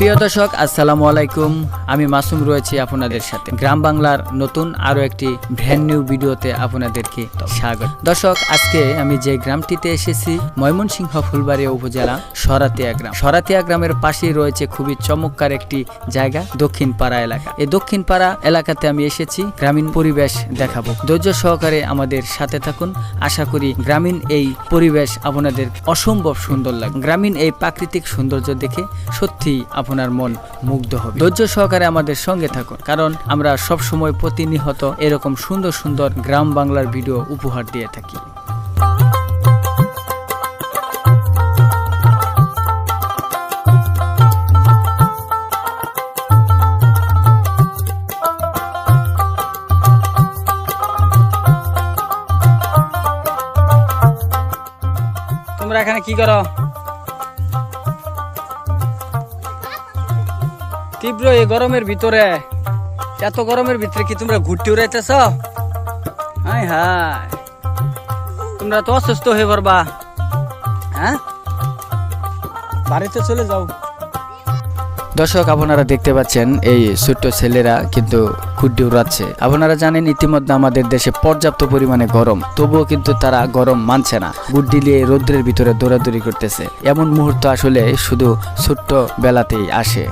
প্রিয় দর্শক, আসসালামু আলাইকুম। আমি মাসুম রয়েছি আপনাদের সাথে। গ্রাম বাংলার নতুন আরও একটি ভ্যান নিউ ভিডিওতে আপনাদেরকে স্বাগত। দর্শক, আজকে আমি যে গ্রামটিতে এসেছি, ময়মনসিংহ ফুলবাড়িয়া উপজেলা সরাতিয়া গ্রাম। সরাতিয়া গ্রামের পাশেই রয়েছে খুবই চমৎকার একটি জায়গা দক্ষিণ পাড়া এলাকা। এই দক্ষিণ পাড়া এলাকাতে আমি এসেছি, গ্রামীণ পরিবেশ দেখাবো। ধৈর্য সহকারে আমাদের সাথে থাকুন। আশা করি গ্রামীণ এই পরিবেশ আপনাদের অসম্ভব সুন্দর লাগে গ্রামীণ এই প্রাকৃতিক সৌন্দর্য দেখে সত্যি আপনার মন মুগ্ধ হবে। ধৈর্য সহকারে আমাদের সঙ্গে থাকুন, কারণ আমরা সব সময় প্রতিনিহত এরকম সুন্দর সুন্দর গ্রাম বাংলার ভিডিও উপহার দিয়ে থাকি। তোমরা এখানে কি করো? তীব্র এই গরমের ভিতরে। এত গরমের ভিতরে কি তোমরা ঘুরতে উড়াইতেছ? হাই হাই তোমরা তো অসুস্থ হয়ে পড়বা। হ্যাঁ? বাড়িতে চলে যাও। দর্শক আপনারা দেখতে পাচ্ছেন এই ছোট্ট ছেলেরা কিন্তু খুড্ডি উড়াচ্ছে। আপনারা জানেন ইতিমধ্যে আমাদের দেশে পর্যাপ্ত পরিমাণে গরম তবুও কিন্তু তারা গরম মানছে না। গুড্ডি নিয়ে রৌদ্রের ভিতরে দৌড়াদৌড়ি করতেছে। এমন মুহূর্ত আসলে শুধু ছোট্ট বেলাতেই আসে।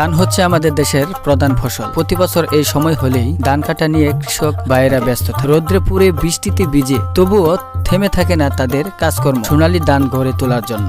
ধান হচ্ছে আমাদের দেশের প্রধান ফসল। প্রতি বছর এই সময় হলেই ধান কাটা নিয়ে কৃষক বাইরা ব্যস্ত রৌদ্রে পুরে বৃষ্টিতে ভিজে তবুও থেমে থাকে না তাদের কাজকর্ম। সোনালী ধান গড়ে তোলার জন্য।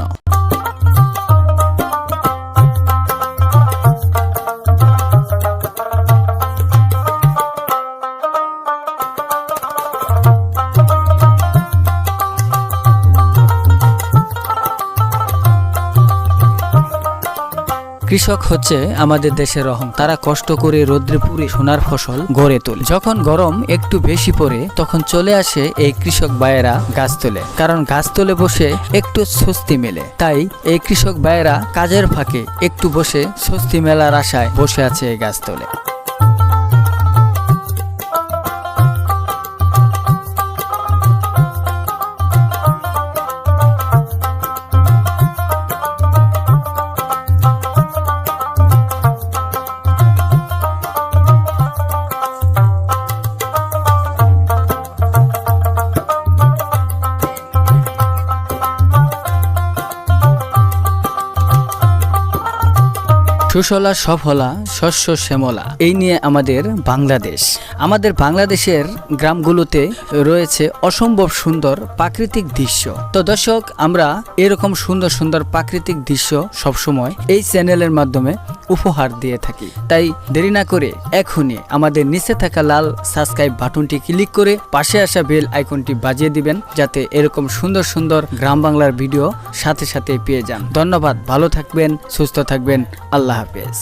কৃষক হচ্ছে আমাদের দেশের রহম। তারা কষ্ট করে রোদ্রে পুরে সোনার ফসল গড়ে তোলে। যখন গরম একটু বেশি পড়ে, তখন চলে আসে এই কৃষক বায়েরা গাছ তোলে। কারণ গাছ তোলে বসে একটু স্বস্তি মেলে। তাই এই কৃষক বায়েরা কাজের ফাঁকে একটু বসে স্বস্তি মেলার আশায় বসে আছে এই গাছ তোলে। সুশলা সফলা, শস্য শ্যামলা। এই নিয়ে আমাদের বাংলাদেশ। আমাদের বাংলাদেশের গ্রামগুলোতে রয়েছে অসম্ভব সুন্দর প্রাকৃতিক দৃশ্য। তো দর্শক, আমরা এরকম সুন্দর সুন্দর প্রাকৃতিক দৃশ্য সবসময় এই চ্যানেলের মাধ্যমে উপহার দিয়ে থাকি। তাই দেরি না করে এখনই আমাদের নিচে থাকা লাল সাবস্ক্রাইব বাটনটি ক্লিক করে পাশে আসা বেল আইকনটি বাজিয়ে দিবেন, যাতে এরকম সুন্দর সুন্দর গ্রাম বাংলার ভিডিও সাথে সাথে পেয়ে যান। ধন্যবাদ, ভালো থাকবেন, সুস্থ থাকবেন, আল্লাহ হাফেজ।